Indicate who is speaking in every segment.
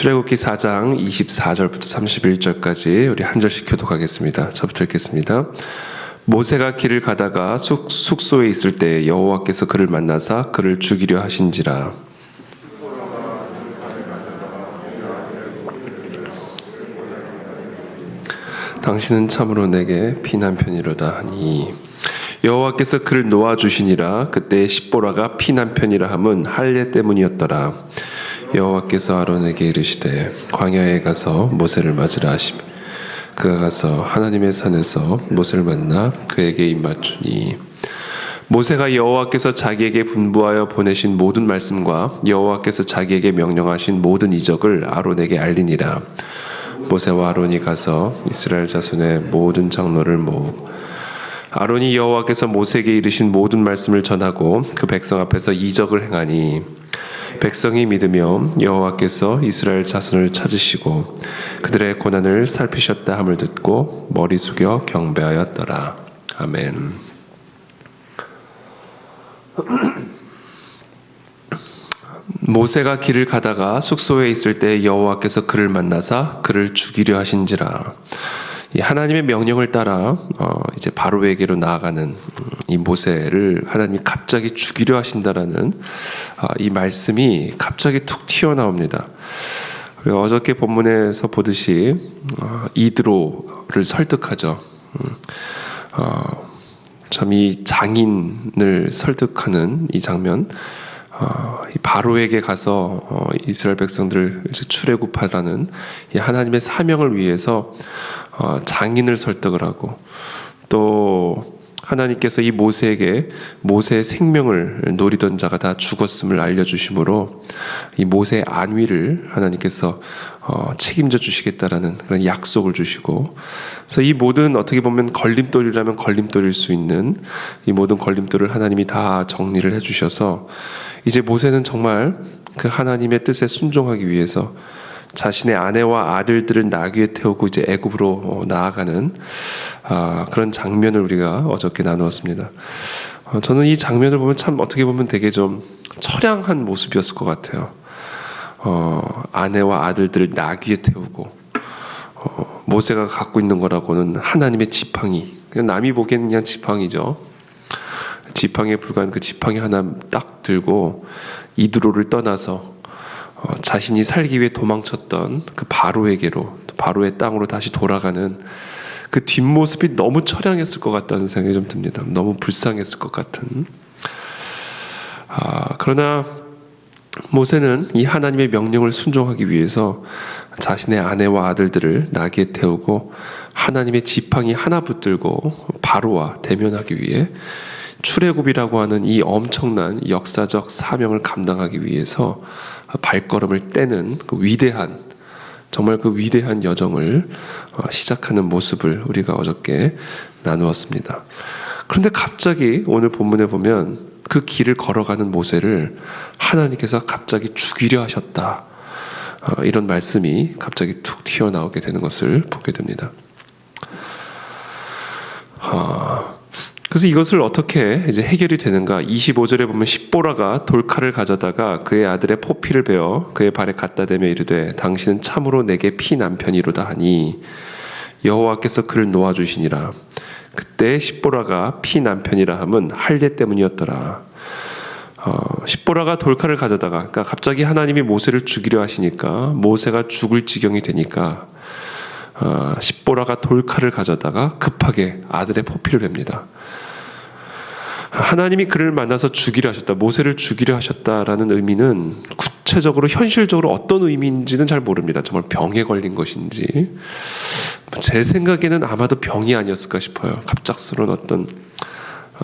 Speaker 1: 출애굽기 4장 24절부터 31절까지 우리 한 절씩 교독하겠습니다. 저부터 읽겠습니다. 모세가 길을 가다가 숙, 숙소에 있을 때 여호와께서 그를 만나사 그를 죽이려 하신지라. 당신은 참으로 내게 피난 편이로다 하니 여호와께서 그를 놓아 주시니라 그때 십보라가 피난 편이라 함은 할례 때문이었더라 여호와께서 아론에게 이르시되 광야에 가서 모세를 맞으라 하시며 그가 가서 하나님의 산에서 모세를 만나 그에게 입맞추니 모세가 여호와께서 자기에게 분부하여 보내신 모든 말씀과 여호와께서 자기에게 명령하신 모든 이적을 아론에게 알리니라. 모세와 아론이 가서 이스라엘 자손의 모든 장로를 모으고 아론이 여호와께서 모세에게 이르신 모든 말씀을 전하고 그 백성 앞에서 이적을 행하니 백성이 믿으며 여호와께서 이스라엘 자손을 찾으시고 그들의 고난을 살피셨다 함을 듣고 머리 숙여 경배하였더라. 아멘. 모세가 길을 가다가 숙소에 있을 때 여호와께서 그를 만나사 그를 죽이려 하신지라. 이 하나님의 명령을 따라 어 이제 바로에게로 나아가는 이 모세를 하나님이 갑자기 죽이려 하신다라는 어이 말씀이 갑자기 툭 튀어나옵니다. 어저께 본문에서 보듯이 어 이드로를 설득하죠. 음, 어 참이 장인을 설득하는 이 장면 어, 바로에게 가서 어, 이스라엘 백성들을 출애굽하라는 이 하나님의 사명을 위해서 어, 장인을 설득을 하고 또 하나님께서 이 모세에게 모세의 생명을 노리던 자가 다 죽었음을 알려주심으로 이 모세의 안위를 하나님께서 어, 책임져 주시겠다라는 그런 약속을 주시고 그래서 이 모든 어떻게 보면 걸림돌이라면 걸림돌일 수 있는 이 모든 걸림돌을 하나님이 다 정리를 해주셔서 이제 모세는 정말 그 하나님의 뜻에 순종하기 위해서 자신의 아내와 아들들을 나귀에 태우고 이제 애굽으로 나아가는 아, 그런 장면을 우리가 어저께 나누었습니다. 어, 저는 이 장면을 보면 참 어떻게 보면 되게 좀 처량한 모습이었을 것 같아요. 어, 아내와 아들들을 나귀에 태우고 어, 모세가 갖고 있는 거라고는 하나님의 지팡이. 남이 보기에는 그냥 지팡이죠. 지팡이에 불과한 그 지팡이 하나 딱 들고 이드로를 떠나서 어, 자신이 살기 위해 도망쳤던 그 바로에게로 바로의 땅으로 다시 돌아가는 그 뒷모습이 너무 처량했을 것 같다는 생각이 좀 듭니다. 너무 불쌍했을 것 같은. 아, 그러나 모세는 이 하나님의 명령을 순종하기 위해서 자신의 아내와 아들들을 나귀에 태우고 하나님의 지팡이 하나 붙들고 바로와 대면하기 위해 출애굽이라고 하는 이 엄청난 역사적 사명을 감당하기 위해서 발걸음을 떼는 그 위대한 정말 그 위대한 여정을 어, 시작하는 모습을 우리가 어저께 나누었습니다. 그런데 갑자기 오늘 본문에 보면 그 길을 걸어가는 모세를 하나님께서 갑자기 죽이려 하셨다. 어, 이런 말씀이 갑자기 툭 튀어나오게 되는 것을 보게 됩니다. 어, 그래서 이것을 어떻게 이제 해결이 되는가? 25절에 보면 십보라가 돌칼을 가져다가 그의 아들의 포피를 베어 그의 발에 갖다 대며 이르되 당신은 참으로 내게 피 남편이로다 하니 여호와께서 그를 놓아 주시니라. 그때 십보라가 피 남편이라 함은 할례 때문이었더라. 어, 십보라가 돌칼을 가져다가 그러니까 갑자기 하나님이 모세를 죽이려 하시니까 모세가 죽을 지경이 되니까 어, 십보라가 돌칼을 가져다가 급하게 아들의 포피를 뱁니다. 하나님이 그를 만나서 죽이려 하셨다. 모세를 죽이려 하셨다라는 의미는 구체적으로 현실적으로 어떤 의미인지는 잘 모릅니다. 정말 병에 걸린 것인지. 제 생각에는 아마도 병이 아니었을까 싶어요. 갑작스러운 어떤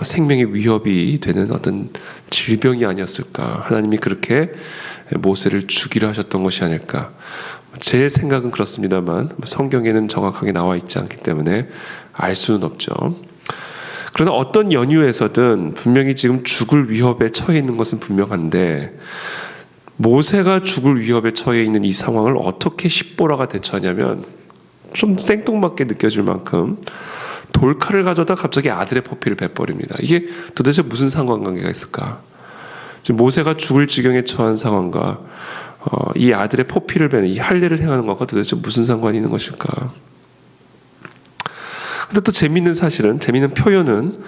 Speaker 1: 생명의 위협이 되는 어떤 질병이 아니었을까. 하나님이 그렇게 모세를 죽이려 하셨던 것이 아닐까. 제 생각은 그렇습니다만 성경에는 정확하게 나와 있지 않기 때문에 알 수는 없죠. 그러나 어떤 연유에서든 분명히 지금 죽을 위협에 처해 있는 것은 분명한데 모세가 죽을 위협에 처해 있는 이 상황을 어떻게 십보라가 대처하냐면 좀 생뚱맞게 느껴질 만큼 돌칼을 가져다 갑자기 아들의 포피를 베버립니다. 이게 도대체 무슨 상관관계가 있을까? 지금 모세가 죽을 지경에 처한 상황과 어, 이 아들의 포피를 베는 이 할례를 행하는 것과 도대체 무슨 상관이 있는 것일까? 근데 또 재밌는 사실은 재밌는 표현은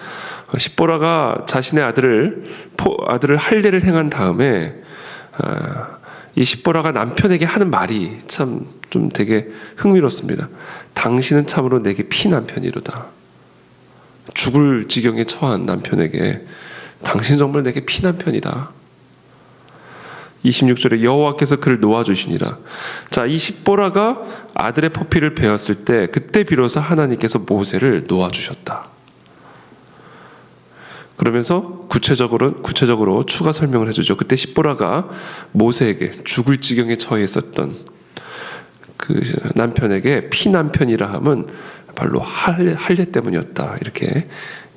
Speaker 1: 십보라가 자신의 아들을 포, 아들을 할례를 행한 다음에 아, 이 십보라가 남편에게 하는 말이 참 좀 되게 흥미롭습니다. 당신은 참으로 내게 피 남편이로다. 죽을 지경에 처한 남편에게 당신 정말 내게 피 남편이다. 26절에 여호와께서 그를 놓아주시니라. 자, 이 십보라가 아들의 포피를 베었을 때 그때 비로소 하나님께서 모세를 놓아주셨다. 그러면서 구체적으로 구체적으로 추가 설명을 해주죠. 그때 십보라가 모세에게 죽을 지경에 처해 있었던 그 남편에게 피 남편이라 함은 바로 할례, 할례 때문이었다. 이렇게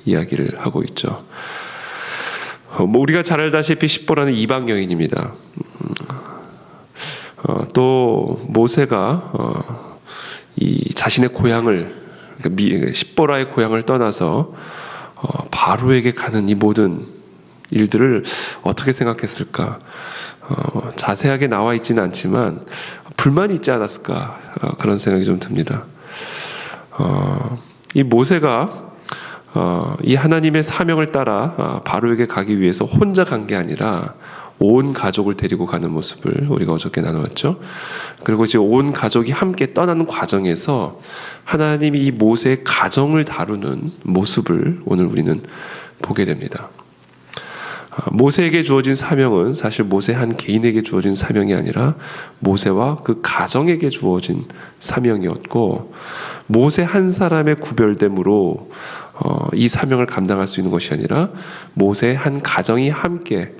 Speaker 1: 이야기를 하고 있죠. 어, 뭐 우리가 잘 알다시피 십보라는 이방 여인입니다. 음, 어, 또 모세가 어, 이 자신의 고향을 그러니까 미- 십보라의 고향을 떠나서 어, 바로에게 가는 이 모든 일들을 어떻게 생각했을까? 어, 자세하게 나와 있지는 않지만 불만이 있지 않았을까 어, 그런 생각이 좀 듭니다. 어, 이 모세가 어, 이 하나님의 사명을 따라 어, 바로에게 가기 위해서 혼자 간 게 아니라 온 가족을 데리고 가는 모습을 우리가 어저께 나누었죠. 그리고 이제 온 가족이 함께 떠나는 과정에서 하나님이 이 모세의 가정을 다루는 모습을 오늘 우리는 보게 됩니다. 아, 모세에게 주어진 사명은 사실 모세 한 개인에게 주어진 사명이 아니라 모세와 그 가정에게 주어진 사명이었고 모세 한 사람의 구별됨으로 어, 이 사명을 감당할 수 있는 것이 아니라 모세 한 가정이 함께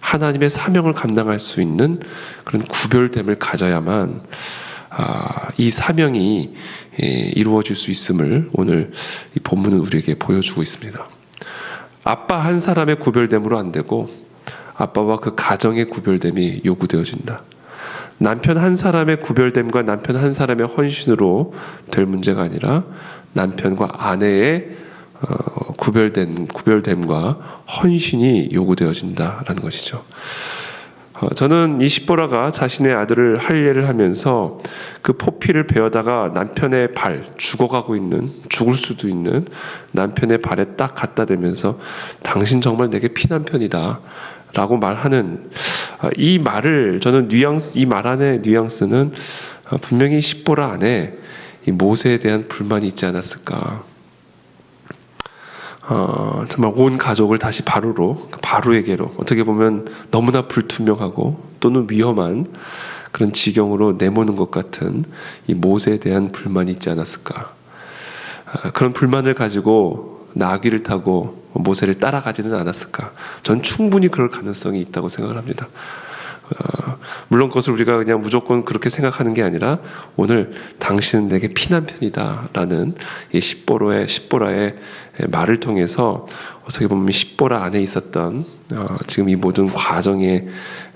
Speaker 1: 하나님의 사명을 감당할 수 있는 그런 구별됨을 가져야만 아, 이 사명이 예, 이루어질 수 있음을 오늘 이 본문은 우리에게 보여주고 있습니다. 아빠 한 사람의 구별됨으로 안 되고 아빠와 그 가정의 구별됨이 요구되어진다. 남편 한 사람의 구별됨과 남편 한 사람의 헌신으로 될 문제가 아니라 남편과 아내의 어, 구별된 구별됨과 헌신이 요구되어진다라는 것이죠. 어, 저는 이 십보라가 자신의 아들을 할례를 하면서 그 포피를 베어다가 남편의 발 죽어가고 있는 죽을 수도 있는 남편의 발에 딱 갖다 대면서 당신 정말 내게 피남편이다 라고 말하는 어, 이 말을 저는 뉘앙스 이 말 안에 뉘앙스는 어, 분명히 십보라 안에 이 모세에 대한 불만이 있지 않았을까. 어, 정말 온 가족을 다시 바로로 바로에게로 어떻게 보면 너무나 불투명하고 또는 위험한 그런 지경으로 내모는 것 같은 이 모세에 대한 불만이 있지 않았을까 아, 그런 불만을 가지고 나귀를 타고 모세를 따라가지는 않았을까 전 충분히 그럴 가능성이 있다고 생각을 합니다. 어, 물론 그것을 우리가 그냥 무조건 그렇게 생각하는 게 아니라 오늘 당신은 내게 피난편이다라는 이 십보로의 십보라의 말을 통해서 어떻게 보면 십보라 안에 있었던 어, 지금 이 모든 과정에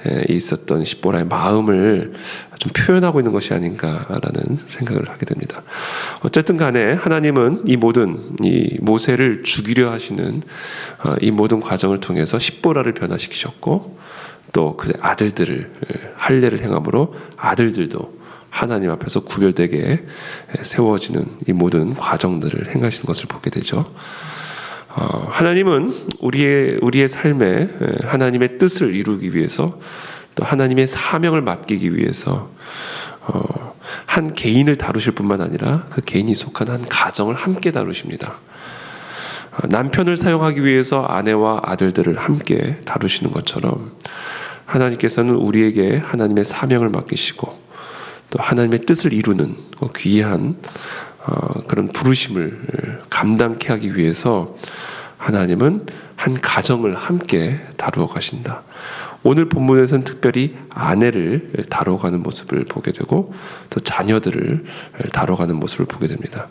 Speaker 1: 에, 있었던 십보라의 마음을 좀 표현하고 있는 것이 아닌가라는 생각을 하게 됩니다. 어쨌든 간에 하나님은 이 모든 이 모세를 죽이려 하시는 어, 이 모든 과정을 통해서 십보라를 변화시키셨고 또 그 아들들을 할례를 행함으로 아들들도 하나님 앞에서 구별되게 세워지는 이 모든 과정들을 행하시는 것을 보게 되죠. 어, 하나님은 우리의 우리의 삶에 하나님의 뜻을 이루기 위해서 또 하나님의 사명을 맡기기 위해서 어, 한 개인을 다루실 뿐만 아니라 그 개인이 속한 한 가정을 함께 다루십니다. 어, 남편을 사용하기 위해서 아내와 아들들을 함께 다루시는 것처럼 하나님께서는 우리에게 하나님의 사명을 맡기시고 또 하나님의 뜻을 이루는 그 귀한 어, 그런 부르심을 감당케 하기 위해서 하나님은 한 가정을 함께 다루어 가신다. 오늘 본문에서는 특별히 아내를 다뤄가는 모습을 보게 되고 또 자녀들을 다뤄가는 모습을 보게 됩니다.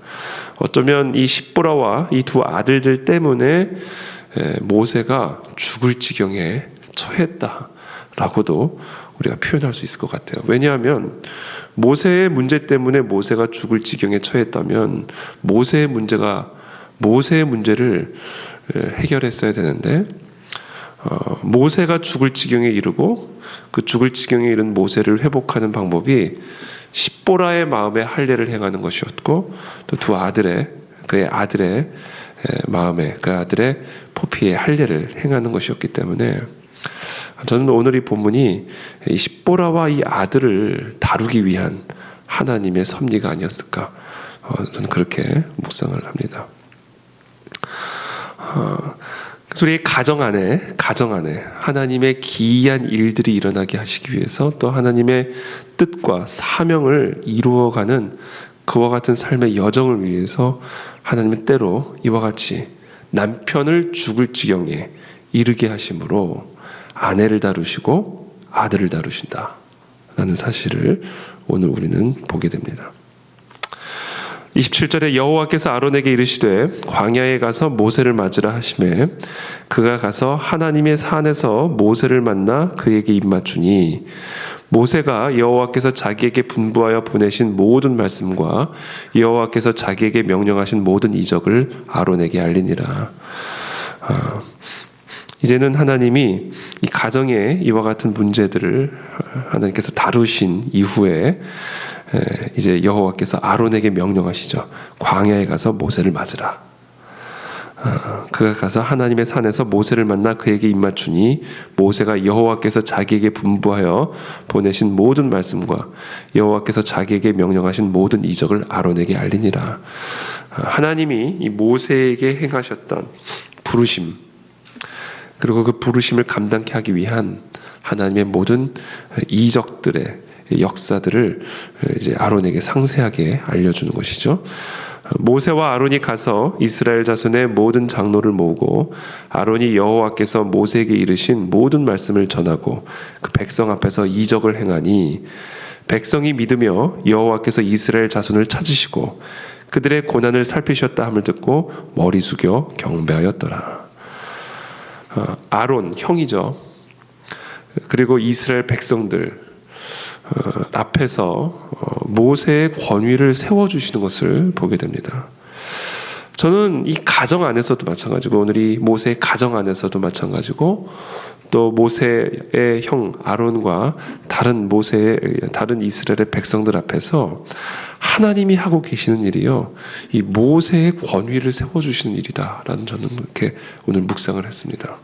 Speaker 1: 어쩌면 이 십보라와 이 두 아들들 때문에 모세가 죽을 지경에 처했다라고도 우리가 표현할 수 있을 것 같아요. 왜냐하면 모세의 문제 때문에 모세가 죽을 지경에 처했다면 모세의 문제가 모세의 문제를 해결했어야 되는데 어, 모세가 죽을 지경에 이르고 그 죽을 지경에 이른 모세를 회복하는 방법이 십보라의 마음에 할례를 행하는 것이었고 또 두 아들의 그의 아들의 에, 마음에 그 아들의 포피의 할례를 행하는 것이었기 때문에 저는 오늘 이 본문이 이 십보라와 이 아들을 다루기 위한 하나님의 섭리가 아니었을까 어, 저는 그렇게 묵상을 합니다. 어, 그래서 우리 가정 안에 가정 안에 하나님의 기이한 일들이 일어나게 하시기 위해서 또 하나님의 뜻과 사명을 이루어가는 그와 같은 삶의 여정을 위해서 하나님은 때로 이와 같이 남편을 죽을 지경에 이르게 하심으로 아내를 다루시고 아들을 다루신다라는 사실을 오늘 우리는 보게 됩니다. 27절에 여호와께서 아론에게 이르시되 광야에 가서 모세를 맞으라 하심에 그가 가서 하나님의 산에서 모세를 만나 그에게 입맞추니 모세가 여호와께서 자기에게 분부하여 보내신 모든 말씀과 여호와께서 자기에게 명령하신 모든 이적을 아론에게 알리니라. 아, 이제는 하나님이 이 가정에 이와 같은 문제들을 하나님께서 다루신 이후에 이제 여호와께서 아론에게 명령하시죠. 광야에 가서 모세를 맞으라. 아, 그가 가서 하나님의 산에서 모세를 만나 그에게 입맞추니 모세가 여호와께서 자기에게 분부하여 보내신 모든 말씀과 여호와께서 자기에게 명령하신 모든 이적을 아론에게 알리니라. 아, 하나님이 이 모세에게 행하셨던 부르심 그리고 그 부르심을 감당케 하기 위한 하나님의 모든 이적들의 역사들을 이제 아론에게 상세하게 알려주는 것이죠. 모세와 아론이 가서 이스라엘 자손의 모든 장로를 모으고 아론이 여호와께서 모세에게 이르신 모든 말씀을 전하고 그 백성 앞에서 이적을 행하니 백성이 믿으며 여호와께서 이스라엘 자손을 찾으시고 그들의 고난을 살피셨다 함을 듣고 머리 숙여 경배하였더라. 어, 아론 형이죠. 그리고 이스라엘 백성들 어, 앞에서 어, 모세의 권위를 세워주시는 것을 보게 됩니다. 저는 이 가정 안에서도 마찬가지고 오늘 이 모세의 가정 안에서도 마찬가지고 또 모세의 형 아론과 다른 모세의 다른 이스라엘의 백성들 앞에서 하나님이 하고 계시는 일이요 이 모세의 권위를 세워 주시는 일이다라는 저는 이렇게 오늘 묵상을 했습니다.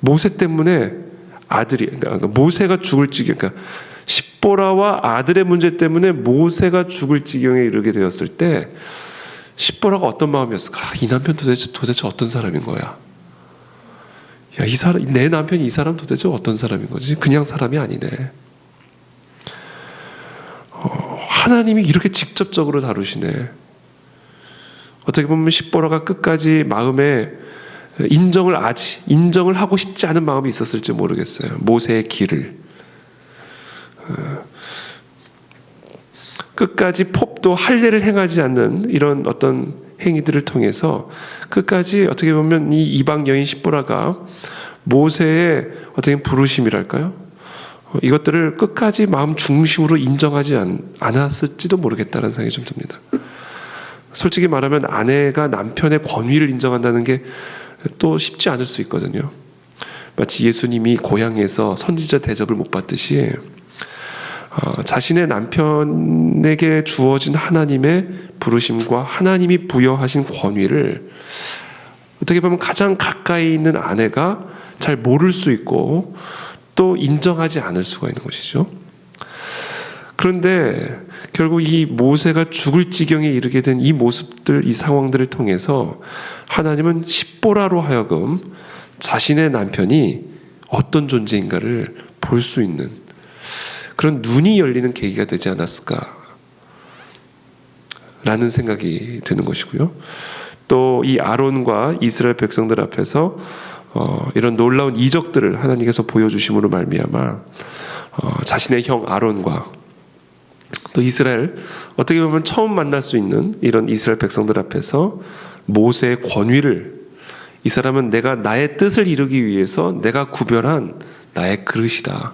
Speaker 1: 모세 때문에 아들이 그러니까 모세가 죽을 지경 그러니까 십보라와 아들의 문제 때문에 모세가 죽을 지경에 이르게 되었을 때 십보라가 어떤 마음이었을까? 아, 이 남편 도대체 도대체 어떤 사람인 거야? 야, 이 사람 내 남편이 이 사람 도대체 어떤 사람인 거지? 그냥 사람이 아니네. 어, 하나님이 이렇게 직접적으로 다루시네. 어떻게 보면 십보라가 끝까지 마음에 인정을 아직 인정을 하고 싶지 않은 마음이 있었을지 모르겠어요. 모세의 길을 끝까지 pop도 할례를 행하지 않는 이런 어떤 행위들을 통해서 끝까지 어떻게 보면 이 이방 여인 십보라가 모세의 어떻게 부르심이랄까요? 어, 이것들을 끝까지 마음 중심으로 인정하지 않, 않았을지도 모르겠다는 생각이 좀 듭니다. 솔직히 말하면 아내가 남편의 권위를 인정한다는 게 또 쉽지 않을 수 있거든요. 마치 예수님이 고향에서 선지자 대접을 못 받듯이 어, 자신의 남편에게 주어진 하나님의 부르심과 하나님이 부여하신 권위를 어떻게 보면 가장 가까이 있는 아내가 잘 모를 수 있고 또 인정하지 않을 수가 있는 것이죠. 그런데 결국 이 모세가 죽을 지경에 이르게 된 이 모습들, 이 상황들을 통해서 하나님은 십보라로 하여금 자신의 남편이 어떤 존재인가를 볼 수 있는 그런 눈이 열리는 계기가 되지 않았을까 라는 생각이 드는 것이고요. 또 이 아론과 이스라엘 백성들 앞에서 어, 이런 놀라운 이적들을 하나님께서 보여주심으로 말미암아 어, 자신의 형 아론과 또 이스라엘 어떻게 보면 처음 만날 수 있는 이런 이스라엘 백성들 앞에서 모세의 권위를 이 사람은 내가 나의 뜻을 이루기 위해서 내가 구별한 나의 그릇이다.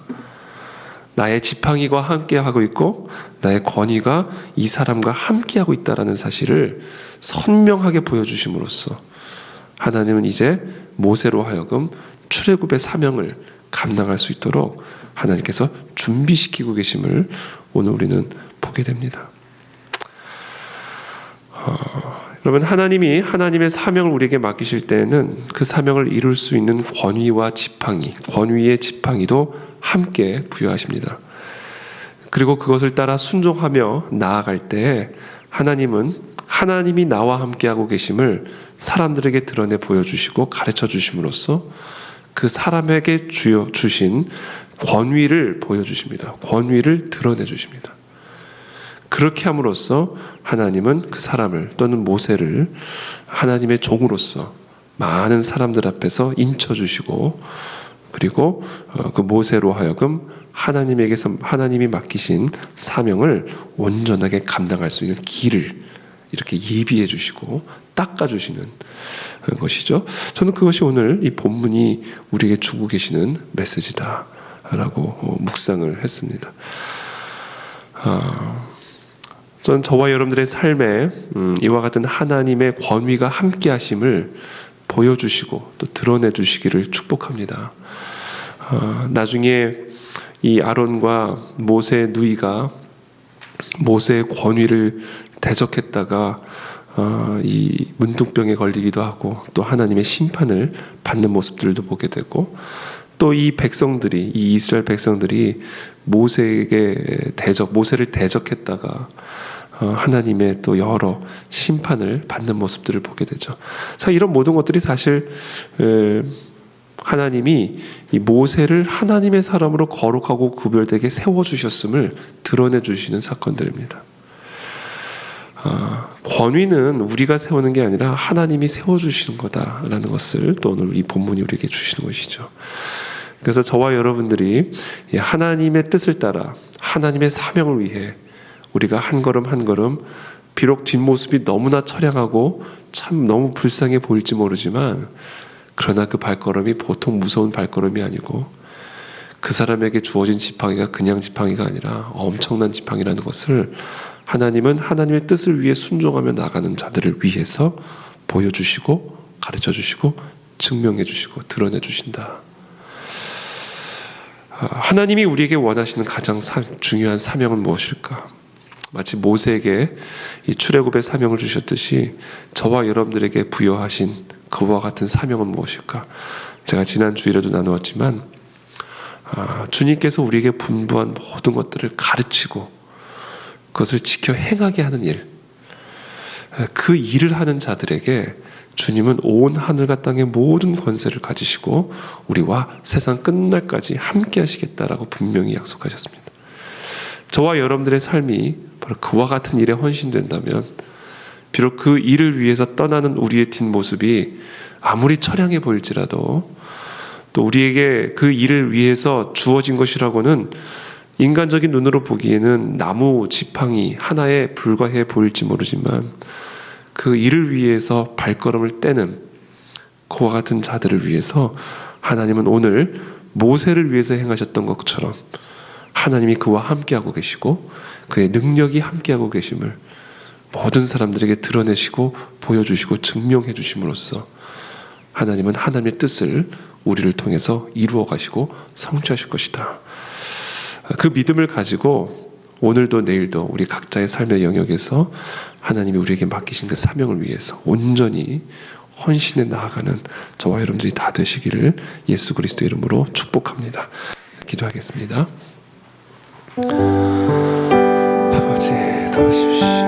Speaker 1: 나의 지팡이와 함께 하고 있고 나의 권위가 이 사람과 함께 하고 있다라는 사실을 선명하게 보여주심으로써 하나님은 이제 모세로 하여금 출애굽의 사명을 감당할 수 있도록 하나님께서 준비시키고 계심을 오늘 우리는 보게 됩니다. 어, 여러분 하나님이 하나님의 사명을 우리에게 맡기실 때에는 그 사명을 이룰 수 있는 권위와 지팡이, 권위의 지팡이도 함께 부여하십니다. 그리고 그것을 따라 순종하며 나아갈 때 하나님은 하나님이 나와 함께하고 계심을 사람들에게 드러내 보여주시고 가르쳐 주심으로써 그 사람에게 주여 주신 권위를 보여주십니다. 권위를 드러내 주십니다. 그렇게 함으로써 하나님은 그 사람을 또는 모세를 하나님의 종으로서 많은 사람들 앞에서 인쳐 주시고 그리고 어, 그 모세로 하여금 하나님에게서 하나님이 맡기신 사명을 온전하게 감당할 수 있는 길을 이렇게 예비해 주시고 닦아 주시는 것이죠. 저는 그것이 오늘 이 본문이 우리에게 주고 계시는 메시지다라고 어, 묵상을 했습니다. 아, 저는 저와 여러분들의 삶에 음, 이와 같은 하나님의 권위가 함께하심을 보여주시고 또 드러내 주시기를 축복합니다. 아, 나중에 이 아론과 모세 누이가 모세의 권위를 대적했다가 어, 이 문둥병에 걸리기도 하고 또 하나님의 심판을 받는 모습들도 보게 되고 또 이 백성들이 이 이스라엘 백성들이 모세에게 대적 모세를 대적했다가 어, 하나님의 또 여러 심판을 받는 모습들을 보게 되죠. 자 이런 모든 것들이 사실 에, 하나님이 이 모세를 하나님의 사람으로 거룩하고 구별되게 세워 주셨음을 드러내 주시는 사건들입니다. 아, 권위는 우리가 세우는 게 아니라 하나님이 세워 주시는 거다라는 것을 또 오늘 이 본문이 우리에게 주시는 것이죠. 그래서 저와 여러분들이 하나님의 뜻을 따라 하나님의 사명을 위해 우리가 한 걸음 한 걸음 비록 뒷모습이 너무나 처량하고 참 너무 불쌍해 보일지 모르지만 그러나 그 발걸음이 보통 무서운 발걸음이 아니고 그 사람에게 주어진 지팡이가 그냥 지팡이가 아니라 엄청난 지팡이라는 것을 하나님은 하나님의 뜻을 위해 순종하며 나가는 자들을 위해서 보여주시고 가르쳐 주시고 증명해 주시고 드러내 주신다. 아, 하나님이 우리에게 원하시는 가장 사, 중요한 사명은 무엇일까? 마치 모세에게 이 출애굽의 사명을 주셨듯이 저와 여러분들에게 부여하신 그와 같은 사명은 무엇일까? 제가 지난 주일에도 나누었지만 아, 주님께서 우리에게 분부한 모든 것들을 가르치고 그것을 지켜 행하게 하는 일. 그 일을 하는 자들에게 주님은 온 하늘과 땅의 모든 권세를 가지시고 우리와 세상 끝날까지 함께 하시겠다라고 분명히 약속하셨습니다. 저와 여러분들의 삶이 바로 그와 같은 일에 헌신된다면 비록 그 일을 위해서 떠나는 우리의 뒷모습이 아무리 처량해 보일지라도 또 우리에게 그 일을 위해서 주어진 것이라고는 인간적인 눈으로 보기에는 나무 지팡이 하나에 불과해 보일지 모르지만 그 일을 위해서 발걸음을 떼는 그와 같은 자들을 위해서 하나님은 오늘 모세를 위해서 행하셨던 것처럼 하나님이 그와 함께하고 계시고 그의 능력이 함께하고 계심을 모든 사람들에게 드러내시고 보여주시고 증명해 주심으로써 하나님은 하나님의 뜻을 우리를 통해서 이루어 가시고 성취하실 것이다. 그 믿음을 가지고 오늘도 내일도 우리 각자의 삶의 영역에서 하나님이 우리에게 맡기신 그 사명을 위해서 온전히 헌신해 나아가는 저와 여러분들이 다 되시기를 예수 그리스도 이름으로 축복합니다. 기도하겠습니다. 아버지 도와주십시오.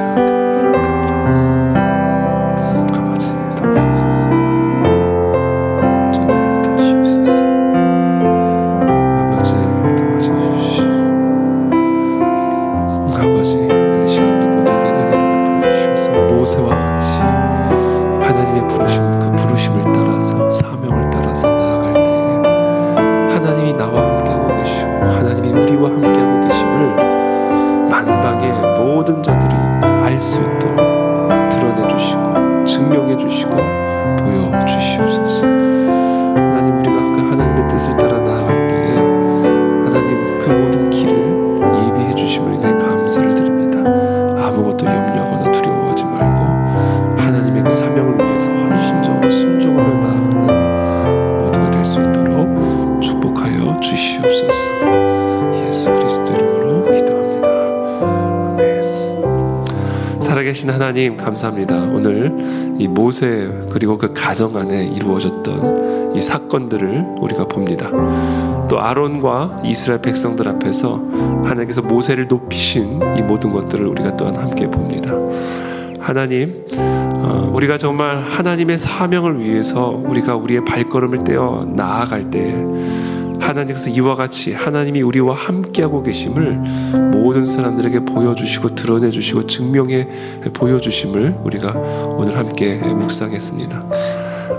Speaker 1: 알 하나님 감사합니다. 오늘 이 모세 그리고 그 가정 안에 이루어졌던 이 사건들을 우리가 봅니다. 또 아론과 이스라엘 백성들 앞에서 하나님께서 모세를 높이신 이 모든 것들을 우리가 또한 함께 봅니다. 하나님, 어, 우리가 정말 하나님의 사명을 위해서 우리가 우리의 발걸음을 떼어 나아갈 때 하나님께서 이와 같이 하나님이 우리와 함께하고 계심을 모든 사람들에게 보여주시고 드러내주시고 증명해 보여주심을 우리가 오늘 함께 묵상했습니다.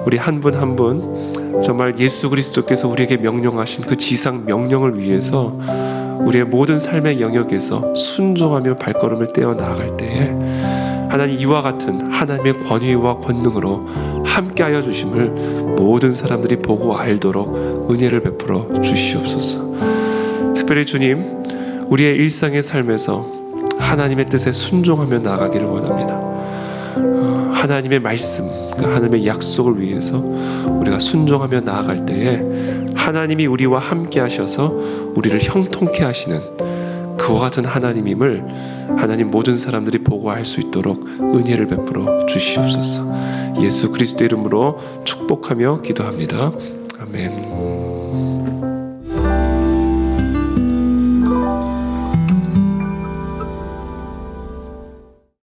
Speaker 1: 우리 한 분 한 분 정말 예수 그리스도께서 우리에게 명령하신 그 지상 명령을 위해서 우리의 모든 삶의 영역에서 순종하며 발걸음을 떼어 나아갈 때에 하나님 이와 같은 하나님의 권위와 권능으로 함께하여 주심을 모든 사람들이 보고 알도록 은혜를 베풀어 주시옵소서. 특별히 주님, 우리의 일상의 삶에서 하나님의 뜻에 순종하며 나가기를 원합니다. 어, 하나님의 말씀, 그 하나님의 약속을 위해서 우리가 순종하며 나아갈 때에 하나님이 우리와 함께 하셔서 우리를 형통케 하시는 그와 같은 하나님임을 하나님 모든 사람들이 보고 알 수 있도록 은혜를 베풀어 주시옵소서. 예수 그리스도 이름으로 축복하며 기도합니다. 아멘.